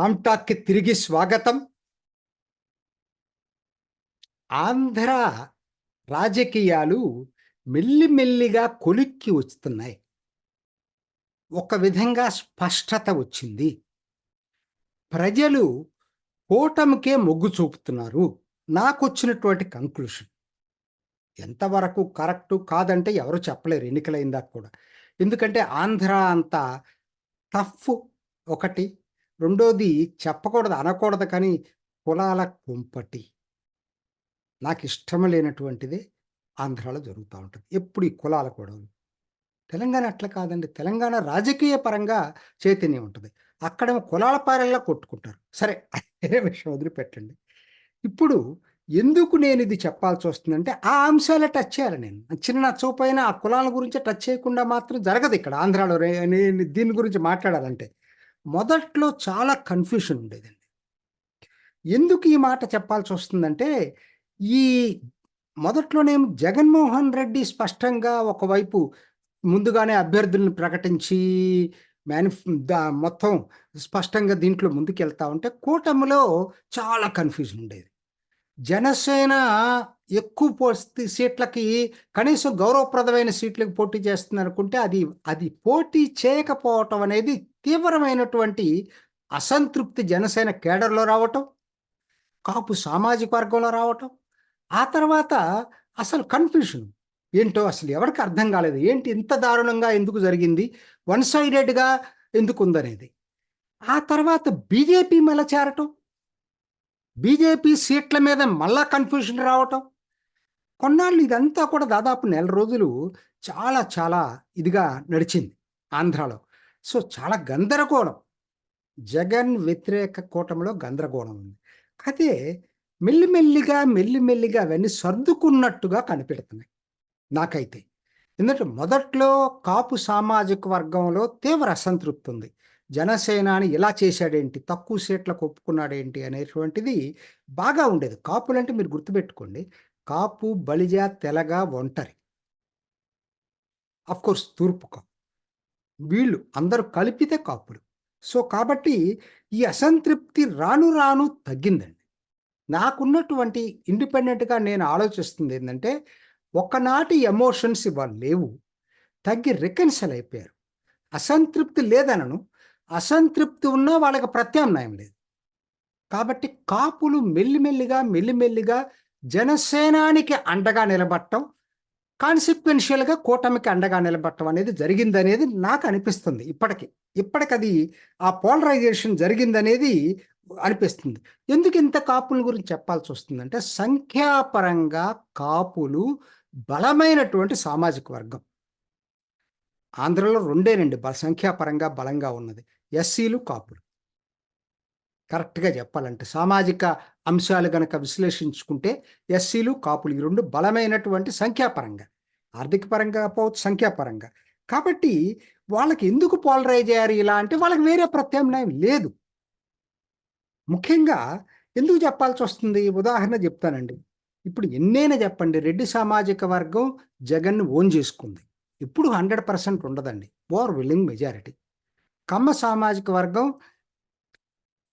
రామ్టాక్కి తిరిగి స్వాగతం. ఆంధ్ర రాజకీయాలు మెల్లిమెల్లిగా కొలిక్కి వస్తున్నాయి. ఒక విధంగా స్పష్టత వచ్చింది. ప్రజలు కూటమికే మొగ్గు చూపుతున్నారు. నాకు వచ్చినటువంటి కంక్లూషన్ ఎంతవరకు కరెక్టు కాదంటే ఎవరు చెప్పలేరు. ఎన్నికలైందాక కూడా. ఎందుకంటే ఆంధ్ర అంతా టఫ్ ఒకటి రెండోది చెప్పకూడదు అనకూడదు కానీ కులాల కుంపటి. నాకు ఇష్టం లేనటువంటిది ఆంధ్రాలో జరుగుతూ ఉంటుంది. ఎప్పుడు ఈ కులాల గొడవలు తెలంగాణ అట్లా కాదండి. తెలంగాణ రాజకీయ పరంగా చైతన్యం ఉంటుంది. అక్కడ కులాల పారెల్లా కొట్టుకుంటారు. సరే అదే విషయం వదిలిపెట్టండి. ఇప్పుడు ఎందుకు నేను ఇది చెప్పాల్సి వస్తుందంటే ఆ అంశాలే టచ్ చేయాలి నేను. చిన్న నచ్చకపోయినా ఆ కులాల గురించి టచ్ చేయకుండా మాత్రం జరగదు ఇక్కడ ఆంధ్రాలో. నేను దీని గురించి మాట్లాడాలంటే. మొదట్లో చాలా కన్ఫ్యూషన్ ఉండేదండి. ఎందుకు ఈ మాట చెప్పాల్సి వస్తుందంటే ఈ మొదట్లోనేమో జగన్మోహన్ రెడ్డి స్పష్టంగా ఒకవైపు ముందుగానే అభ్యర్థులను ప్రకటించి మేనిఫ్ మొత్తం స్పష్టంగా దీంట్లో ముందుకెళ్తా ఉంటే కూటమిలో చాలా కన్ఫ్యూజన్ ఉండేది. జనసేన ఎక్కువ పోటీ సీట్లకి కనీసం గౌరవప్రదమైన సీట్లకు పోటీ చేస్తుంది అనుకుంటే అది అది పోటీ చేయకపోవటం అనేది తీవ్రమైనటువంటి అసంతృప్తి జనసేన కేడర్లో రావటం కాపు సామాజిక వర్గంలో రావటం ఆ తర్వాత అసలు కన్ఫ్యూషన్. ఏంటో అసలు ఎవరికి అర్థం కాలేదు. ఏంటి ఇంత దారుణంగా ఎందుకు జరిగింది? వన్ సైడెడ్గా ఎందుకు ఉందనేది ఆ తర్వాత బీజేపీ మళ్ళా చేరటం. బీజేపీ సీట్ల మీద మళ్ళా కన్ఫ్యూషన్ రావటం? కొన్నాళ్ళు ఇదంతా కూడా దాదాపు నెల రోజులు చాలా చాలా ఇదిగా నడిచింది ఆంధ్రాలో. సో చాలా గందరగోళం. జగన్ వ్యతిరేక కూటమిలో గందరగోళం ఉంది. అయితే మెల్లిమెల్లిగా మెల్లిమెల్లిగా అవన్నీ సర్దుకున్నట్టుగా కనిపెడుతున్నాయి నాకైతే. ఎందుకంటే మొదట్లో కాపు సామాజిక వర్గంలో తీవ్ర అసంతృప్తి ఉంది. జనసేనాని ఇలా చేశాడేంటి? తక్కువ సీట్లకు ఒప్పుకున్నాడేంటి అనేటువంటిది బాగా ఉండేది. కాపులంటే మీరు గుర్తుపెట్టుకోండి. కాపు బలిజ తెలగ ఒంటరి. కోర్స్ తూర్పు కాపు. వీళ్ళు అందరూ కలిపితే కాపులు. సో కాబట్టి ఈ అసంతృప్తి రాను రాను తగ్గిందండి. నాకున్నటువంటి ఇండిపెండెంట్గా నేను ఆలోచిస్తుంది ఏంటంటే ఒకనాటి ఎమోషన్స్ ఇవాళ లేవు తగ్గి రికన్సల్ అయిపోయారు. అసంతృప్తి లేదనను. అసంతృప్తి ఉన్నా వాళ్ళకి ప్రత్యామ్నాయం లేదు. కాబట్టి కాపులు మెల్లిమెల్లిగా మెల్లిమెల్లిగా జనసేనానికి అండగా నిలబడటం కాన్సిక్వెన్షియల్గా కూటమికి అండగా నిలబడటం అనేది జరిగిందనేది నాకు అనిపిస్తుంది ఇప్పటికి. ఇప్పటికది ఆ పోలరైజేషన్ జరిగిందనేది అనిపిస్తుంది. ఎందుకు ఇంత కాపుల గురించి చెప్పాల్సి వస్తుందంటే సంఖ్యాపరంగా కాపులు బలమైనటువంటి సామాజిక వర్గం. ఆంధ్రలో రెండేనండి బల సంఖ్యాపరంగా బలంగా ఉన్నది. ఎస్సీలు కాపులు. కరెక్ట్గా చెప్పాలంటే సామాజిక అంశాలు గనక విశ్లేషించుకుంటే ఎస్సీలు కాపులు ఈ రెండు బలమైనటువంటి సంఖ్యాపరంగా ఆర్థిక పరంగా పోవచ్చు సంఖ్యాపరంగా. కాబట్టి వాళ్ళకి ఎందుకు పోలరైజ్ అయ్యారు ఇలా అంటే వాళ్ళకి వేరే ప్రత్యామ్నాయం లేదు. ముఖ్యంగా ఎందుకు చెప్పాల్సి వస్తుంది? ఉదాహరణ చెప్తానండి. ఇప్పుడు ఎన్నైనా చెప్పండి రెడ్డి సామాజిక వర్గం జగన్ ఓన్ చేసుకుంది. ఇప్పుడు హండ్రెడ్ పర్సెంట్ ఉండదండి. Over willing majority. కమ్మ సామాజిక వర్గం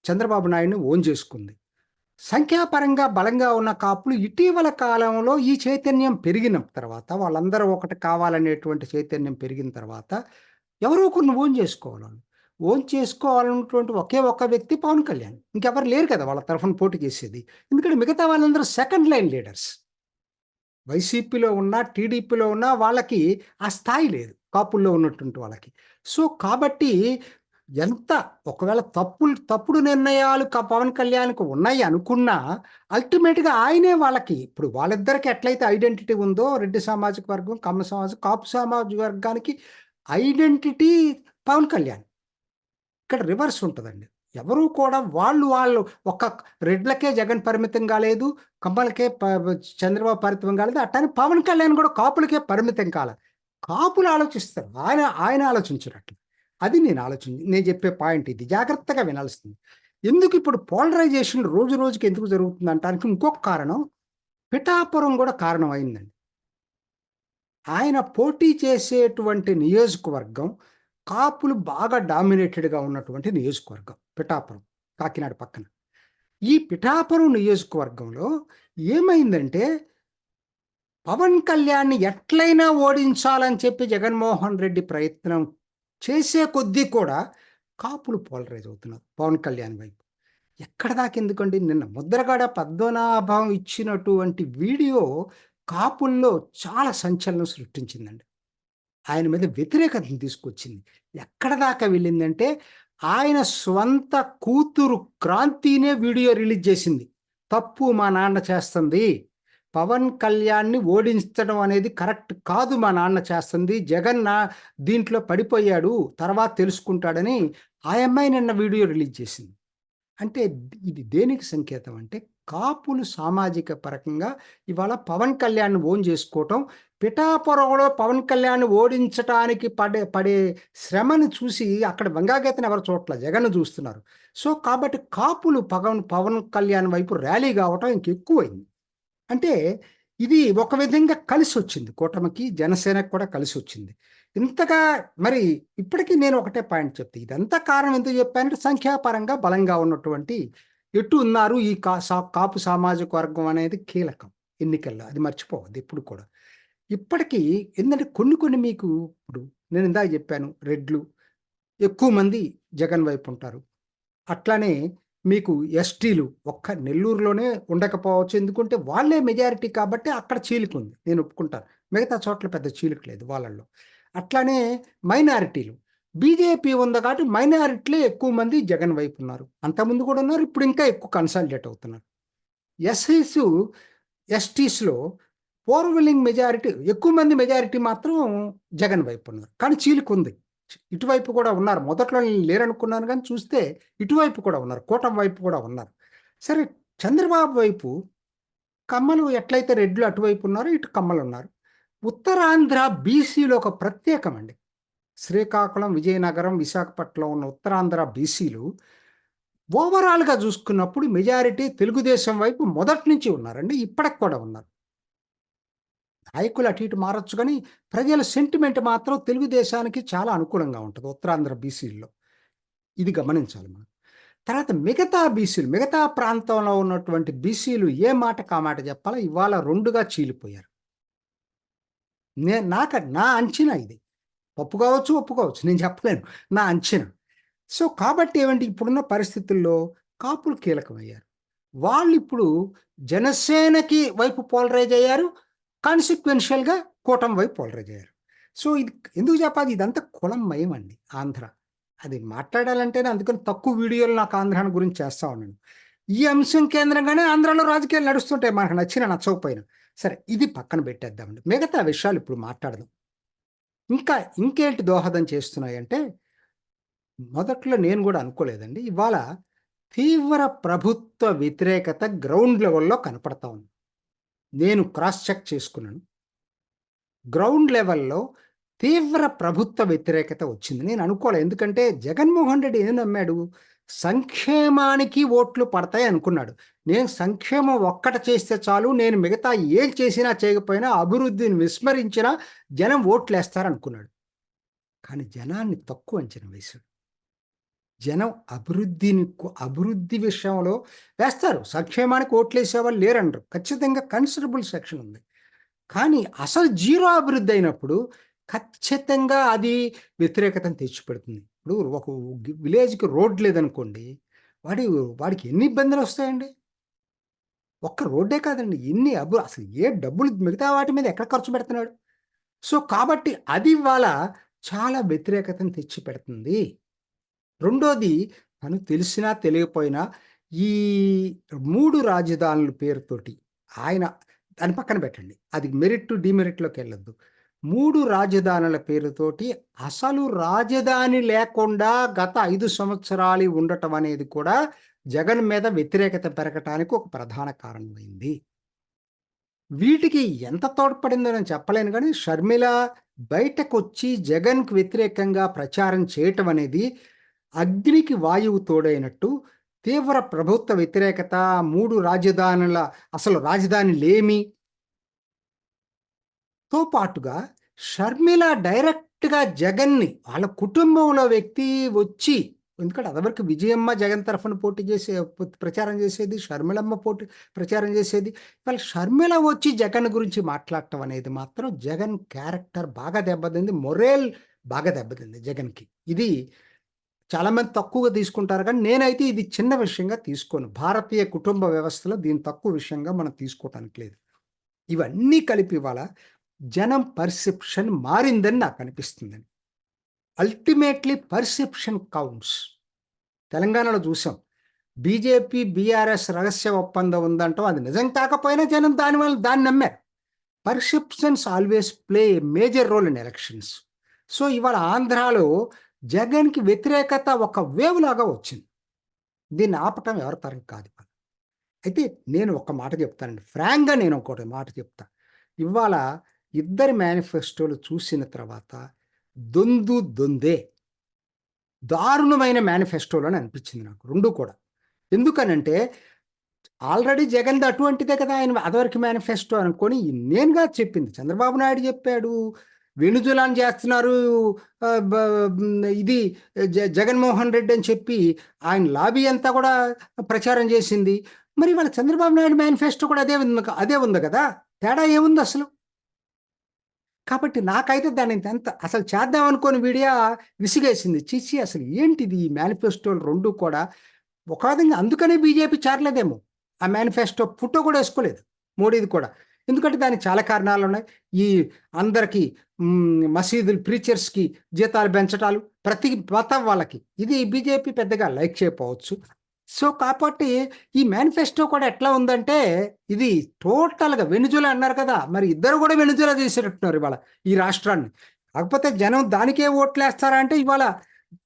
చంద్రబాబు నాయుడుని ఓన్ చేసుకుంది. సంఖ్యాపరంగా బలంగా ఉన్న కాపులు ఇటీవల కాలంలో ఈ చైతన్యం పెరిగిన తర్వాత వాళ్ళందరూ ఒకటి కావాలనేటువంటి చైతన్యం పెరిగిన తర్వాత ఎవరో కొన్ని ఓన్ చేసుకోవాలి ఓన్ చేసుకోవాలన్నటువంటి ఒకే ఒక్క వ్యక్తి పవన్ కళ్యాణ్. ఇంకెవరు లేరు కదా వాళ్ళ తరఫున పోటీ చేసేది. ఎందుకంటే మిగతా వాళ్ళందరూ సెకండ్ లైన్ లీడర్స్ వైసీపీలో ఉన్న టీడీపీలో ఉన్న వాళ్ళకి ఆ స్థాయి లేదు. కాపుల్లో ఉన్నటువంటి వాళ్ళకి. సో కాబట్టి ఎంత ఒకవేళ తప్పులు తప్పుడు నిర్ణయాలు పవన్ కళ్యాణ్కి ఉన్నాయి అనుకున్నా అల్టిమేట్గా ఆయనే వాళ్ళకి ఇప్పుడు వాళ్ళిద్దరికి ఎట్లయితే ఐడెంటిటీ ఉందో రెడ్డి సామాజిక వర్గం కమ్మ సమాజం కాపు సామాజిక వర్గానికి ఐడెంటిటీ పవన్ కళ్యాణ్. ఇక్కడ రివర్స్ ఉంటుందండి. ఎవరు కూడా వాళ్ళు వాళ్ళు ఒక రెడ్లకే జగన్ పరిమితం కాలేదు కమ్మలకే ప- చంద్రబాబు పరిమితం కాలేదు అట్టని పవన్ కళ్యాణ్ కూడా కాపులకే పరిమితం కాలేదు కాపులు ఆలోచిస్తారు. ఆయన ఆయన ఆలోచించరు అది నేను ఆలోచించి నేను చెప్పే పాయింట్ ఇది. జాగ్రత్తగా వినాల్సింది. ఎందుకు ఇప్పుడు పోలరైజేషన్ రోజు రోజుకి ఎందుకు జరుగుతుంది అంటానికి ఇంకొక కారణం పిఠాపురం కూడా కారణం అయిందండి ఆయన పోటీ చేసేటువంటి నియోజకవర్గం కాపులు బాగా డామినేటెడ్గా ఉన్నటువంటి నియోజకవర్గం పిఠాపురం కాకినాడ పక్కన. ఈ పిఠాపురం నియోజకవర్గంలో ఏమైందంటే పవన్ కళ్యాణ్ని ఎట్లయినా ఓడించాలని చెప్పి జగన్మోహన్ రెడ్డి ప్రయత్నం చేసే కొద్దీ కూడా కాపులు పోలరైజ్ అవుతున్నారు పవన్ కళ్యాణ్ వైపు. ఎక్కడ దాకా ఎందుకండి నిన్న ముద్రగడ పద్మనాభం ఇచ్చినటువంటి వీడియో కాపుల్లో చాలా సంచలనం సృష్టించిందండి. ఆయన మీద వ్యతిరేకతను తీసుకొచ్చింది. ఎక్కడ దాకా వెళ్ళిందంటే ఆయన స్వంత కూతురు క్రాంతినే వీడియో రిలీజ్ చేసింది. తప్పు మా నాన్న చేస్తుంది. పవన్ కళ్యాణ్ని ఓడించడం అనేది కరెక్ట్ కాదు మా నాన్న చేస్తుంది. జగన్ నా దీంట్లో పడిపోయాడు తర్వాత తెలుసుకుంటాడని ఆ అమ్మాయి నిన్న వీడియో రిలీజ్ చేసింది. అంటే ఇది దేనికి సంకేతం అంటే కాపులు సామాజిక పరకంగా ఇవాళ పవన్ కళ్యాణ్ ఓన్ చేసుకోవటం పిఠాపురంలో పవన్ కళ్యాణ్ ఓడించటానికి పడే పడే శ్రమను చూసి అక్కడ వంగాగీతను ఎవరు చోట్ల జగన్ చూస్తున్నారు. సో కాబట్టి కాపులు పవన్ పవన్ కళ్యాణ్ వైపు ర్యాలీ కావటం ఇంకెక్కువైంది. అంటే ఇది ఒక విధంగా కలిసి వచ్చింది కూటమికి జనసేనకు కూడా కలిసి వచ్చింది ఇంతగా మరి ఇప్పటికీ నేను ఒకటే పాయింట్ చెప్తే. ఇదంతా కారణం ఎందుకు చెప్పానంటే సంఖ్యాపరంగా బలంగా ఉన్నటువంటి ఎటు ఉన్నారు ఈ కా సా- కాపు సామాజిక వర్గం అనేది కీలకం ఎన్నికల్లో. అది మర్చిపోవద్దు ఎప్పుడు కూడా. ఇప్పటికీ ఏంటంటే కొన్ని కొన్ని మీకు ఇప్పుడు నేను ఇందాక చెప్పాను రెడ్లు ఎక్కువ మంది జగన్ వైపు ఉంటారు. అట్లానే మీకు ఎస్టీలు ఒక్క నెల్లూరులోనే ఉండకపోవచ్చు. ఎందుకంటే వాళ్ళే మెజారిటీ కాబట్టి అక్కడ చీలికుంది నేను ఒప్పుకుంటాను. మిగతా చోట్ల పెద్ద చీలిక లేదు వాళ్ళల్లో. అట్లానే మైనారిటీలు. బీజేపీ ఉంది కాబట్టి మైనారిటీలే ఎక్కువ మంది జగన్ వైపు ఉన్నారు. అంతకుముందు కూడా ఉన్నారు ఇప్పుడు ఇంకా ఎక్కువ కన్సాలిడేట్ అవుతున్నారు. ఎస్సీస్ ఎస్టీస్లో ఓవర్వెల్లింగ్ మెజారిటీ ఎక్కువ మంది మెజారిటీ మాత్రం జగన్ వైపు ఉన్నారు. కానీ చీలిక ఉంది. ఇటువైపు కూడా ఉన్నారు. మొదట్లో నేను లేరనుకున్నాను కానీ చూస్తే ఇటువైపు కూడా ఉన్నారు. కూటం వైపు కూడా ఉన్నారు. సరే చంద్రబాబు వైపు కమ్మలు ఎట్లయితే రెడ్లు అటువైపు ఉన్నారో ఇటు కమ్మలు ఉన్నారు. ఉత్తరాంధ్ర బీసీలో ఒక ప్రత్యేకం అండి. శ్రీకాకుళం విజయనగరం విశాఖపట్నం ఉన్న ఉత్తరాంధ్ర బీసీలు ఓవరాల్గా చూసుకున్నప్పుడు మెజారిటీ తెలుగుదేశం వైపు మొదటి నుంచి ఉన్నారండి. ఇప్పటికి కూడా ఉన్నారు. ఐక్యులు అటు ఇటు మారచ్చు కానీ ప్రజల సెంటిమెంట్ మాత్రం తెలుగుదేశానికి చాలా అనుకూలంగా ఉంటుంది ఉత్తరాంధ్ర బీసీల్లో ఇది గమనించాలి మనం. తర్వాత మిగతా బీసీలు మిగతా ప్రాంతంలో ఉన్నటువంటి బీసీలు ఏ మాట కామాట చెప్పాలో? ఇవాళ రెండుగా చీలిపోయారు. నే నాక నా అంచనా ఇది. ఒప్పు కావచ్చు ఒప్పుకోవచ్చు నేను చెప్పలేను. నా అంచనా. సో కాబట్టి ఏమంటే ఇప్పుడున్న పరిస్థితుల్లో కాపులు కీలకమయ్యారు. వాళ్ళు ఇప్పుడు జనసేనకి వైపు పోలరైజ్ అయ్యారు కాన్సిక్వెన్షియల్గా కూటమి వైపు పోలరైజ్ అయ్యారు. సో ఇది ఎందుకు చెప్పాలి? ఇదంతా కులం మయం అండి ఆంధ్ర. అది మాట్లాడాలంటేనే అందుకని తక్కువ వీడియోలు నాకు ఆంధ్రాని గురించి చేస్తా ఉన్నాను. ఈ అంశం కేంద్రంగానే ఆంధ్రాలో రాజకీయాలు నడుస్తుంటాయి మనకు నచ్చిన నచ్చకపోయినా. సరే ఇది పక్కన పెట్టేద్దామండి. మిగతా విషయాలు ఇప్పుడు మాట్లాడదాం. ఇంకా ఇంకేంటి దోహదం చేస్తున్నాయంటే మొదట్లో నేను కూడా అనుకోలేదండి. ఇవాళ తీవ్ర ప్రభుత్వ వ్యతిరేకత గ్రౌండ్ లెవెల్లో కనపడతా ఉంది. నేను క్రాస్ చెక్ చేసుకున్నాను. గ్రౌండ్ లెవెల్లో తీవ్ర ప్రభుత్వ వ్యతిరేకత వచ్చింది. నేను అనుకోలే. ఎందుకంటే జగన్మోహన్ రెడ్డి ఏం నమ్మాడు? సంక్షేమానికి ఓట్లు పడతాయి అనుకున్నాడు. నేను సంక్షేమం ఒక్కట చేస్తే చాలు. నేను మిగతా ఏం చేసినా చేయకపోయినా అభివృద్ధిని విస్మరించినా జనం ఓట్లు వేస్తారనుకున్నాడు కానీ జనాన్ని తక్కువ అంచనా వేశాడు. జనం అభివృద్ధిని అభివృద్ధి విషయంలో వేస్తారు. సంక్షేమానికి ఓట్లేసేవాళ్ళు వేసేవాళ్ళు ఖచ్చితంగా కన్సిడరబుల్ సెక్షన్ ఉంది. కానీ అసలు జీరో అభివృద్ధి అయినప్పుడు ఖచ్చితంగా అది వ్యతిరేకతను తెచ్చిపెడుతుంది. ఇప్పుడు ఒక విలేజ్కి రోడ్ లేదనుకోండి వాడి వాడికి ఎన్ని ఇబ్బందులు వస్తాయండి? ఒక్క రోడ్డే కాదండి. ఎన్ని అబ్బు అసలు ఏ డబ్బులు మిగతా వాటి మీద ఎక్కడ ఖర్చు పెడుతున్నాడు? సో కాబట్టి అది ఇవాళ చాలా వ్యతిరేకతను తెచ్చి పెడుతుంది రెండోది తను తెలిసినా తెలియకపోయినా ఈ మూడు రాజధానుల పేరుతోటి ఆయన దాని పక్కన పెట్టండి. అది మెరిట్ డిమెరిట్లోకి వెళ్ళొద్దు. మూడు రాజధానుల పేరుతోటి అసలు రాజధాని లేకుండా గత ఐదు సంవత్సరాలు ఉండటం అనేది కూడా జగన్ మీద వ్యతిరేకత పెరగటానికి ఒక ప్రధాన కారణమైంది. వీటికి ఎంత తోడ్పడిందో నేను చెప్పలేను కానీ షర్మిల బయటకు వచ్చి జగన్కు వ్యతిరేకంగా ప్రచారం చేయటం అనేది అగ్నికి వాయువు తోడైనట్టు తీవ్ర ప్రభుత్వ వ్యతిరేకత మూడు రాజధానుల అసలు రాజధానిలేమి తో పాటుగా షర్మిల డైరెక్ట్గా జగన్ని వాళ్ళ కుటుంబంలో వ్యక్తి వచ్చి ఎందుకంటే అదివరకు విజయమ్మ జగన్ తరఫున పోటీ చేసే ప్రచారం చేసేది షర్మిలమ్మ పోటీ ప్రచారం చేసేది ఇవాళ షర్మిల వచ్చి జగన్ గురించి మాట్లాడటం అనేది మాత్రం జగన్ క్యారెక్టర్ బాగా దెబ్బతింది మొరేల్ బాగా దెబ్బతింది జగన్కి. ఇది చాలామంది తక్కువగా తీసుకుంటారు. కానీ నేనైతే ఇది చిన్న విషయంగా తీసుకోను. భారతీయ కుటుంబ వ్యవస్థలో దీని తక్కువ విషయంగా మనం తీసుకోవటానికి లేదు. ఇవన్నీ కలిపి ఇవాళ జనం పర్సెప్షన్ మారిందని నాకు అనిపిస్తుందని అల్టిమేట్లీ పర్సెప్షన్ కౌంట్స్. తెలంగాణలో చూసాం. బీజేపీ బీఆర్ఎస్ రహస్య ఒప్పందం ఉందంటాం. అది నిజం కాకపోయినా జనం దాని వల్ల దాన్ని నమ్మారు. Perceptions always play major role in elections. So ఇవాళ ఆంధ్రాలో జగన్కి వ్యతిరేకత ఒక వేవ్ లాగా వచ్చింది. దీన్ని ఆపటం ఎవరి తరం కాదు అయితే నేను ఒక మాట చెప్తానండి. ఫ్రాంక్గా నేను ఒకటి మాట చెప్తా. ఇవాళ ఇద్దరి మేనిఫెస్టోలు చూసిన తర్వాత దొందు దొందే దారుణమైన మేనిఫెస్టోలు అని అనిపించింది నాకు రెండు కూడా. ఎందుకనంటే ఆల్రెడీ జగన్ అటువంటిదే కదా ఆయన అదివరకు మేనిఫెస్టో అనుకొని నేనుగా చెప్పింది. చంద్రబాబు నాయుడు చెప్పాడు వెనుజులాన్ చేస్తున్నారు ఇది జ- జగన్మోహన్ రెడ్డి అని చెప్పి ఆయన లాబీ అంతా కూడా ప్రచారం చేసింది. మరి వాళ్ళ చంద్రబాబు నాయుడు మేనిఫెస్టో కూడా అదే ఉంది అదే ఉంది కదా? తేడా ఏముంది అసలు? కాబట్టి నాకైతే దాన్ని ఎంత అసలు చేద్దామనుకోని వీడియా విసిగేసింది. చిచ్చి అసలు ఏంటిది ఈ మేనిఫెస్టోలు రెండు కూడా? ఒక విధంగా అందుకనే బీజేపీ చేరలేదేమో. ఆ మేనిఫెస్టో ఫోటో కూడా వేసుకోలేదు. మోడీది కూడా. ఎందుకంటే దానికి చాలా కారణాలు ఉన్నాయి ఈ అందరికీ మసీదులు ప్రీచర్స్కి జీతాలు పెంచటాలు ప్రతి మతం వాళ్ళకి. ఇది బీజేపీ పెద్దగా లైక్ చేయకపోవచ్చు. సో కాబట్టి ఈ మేనిఫెస్టో కూడా ఎట్లా ఉందంటే ఇది టోటల్గా వెనుజులా అన్నారు కదా మరి ఇద్దరు కూడా వెనుజులా చేసేటట్టున్నారు ఇవాళ ఈ రాష్ట్రాన్ని. కాకపోతే జనం దానికే ఓట్లు వేస్తారా అంటే ఇవాళ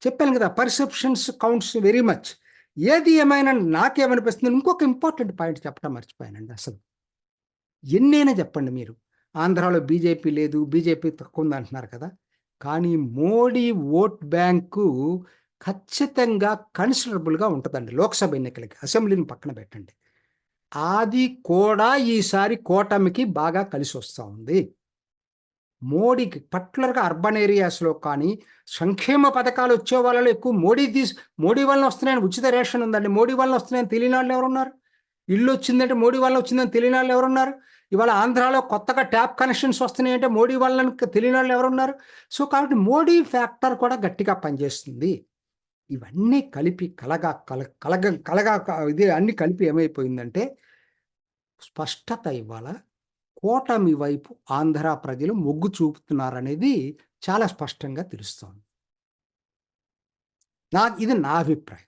చెప్పాను కదా పర్సెప్షన్స్ కౌంట్స్ వెరీ మచ్. ఏది ఏమైనా నాకేమనిపిస్తుంది ఇంకొక ఇంపార్టెంట్ పాయింట్ చెప్పడం మర్చిపోయానండి అసలు. ఎన్నైనా చెప్పండి మీరు. ఆంధ్రాలో బీజేపీ లేదు బీజేపీ తక్కువ ఉంది అంటున్నారు కదా. కానీ మోడీ ఓట్ బ్యాంకు ఖచ్చితంగా కన్సిడరబుల్గా ఉంటుందండి లోక్సభ ఎన్నికలకి అసెంబ్లీని పక్కన పెట్టండి. అది కూడా ఈసారి కూటమికి బాగా కలిసి వస్తూ ఉంది. మోడీకి పర్టికులర్గా అర్బన్ ఏరియాస్లో కానీ సంక్షేమ పథకాలు వచ్చే వాళ్ళలో ఎక్కువ మోడీ తీసు మోడీ వల్ల వస్తున్నాయని ఉచిత రేషన్ ఉందండి మోడీ వల్ల వస్తున్నాయని తెలియని వాళ్ళు ఎవరున్నారు? ఇల్లు వచ్చిందంటే మోడీ వల్ల వచ్చిందని తెలియని వాళ్ళు ఎవరున్నారు? ఇవాళ ఆంధ్రాలో కొత్తగా ట్యాప్ కనెక్షన్స్ వస్తున్నాయంటే మోడీ వల్ల తెలియని వాళ్ళు ఎవరున్నారు? సో కాబట్టి మోడీ ఫ్యాక్టర్ కూడా గట్టిగా పనిచేస్తుంది. ఇవన్నీ కలిపి కలగా కల కలగ కలగా ఇది అన్ని కలిపి ఏమైపోయిందంటే స్పష్టత ఇవాళ కూటమి వైపు ఆంధ్ర ప్రజలు మొగ్గు చూపుతున్నారనేది చాలా స్పష్టంగా తెలుస్తోంది. నా ఇది నా అభిప్రాయం.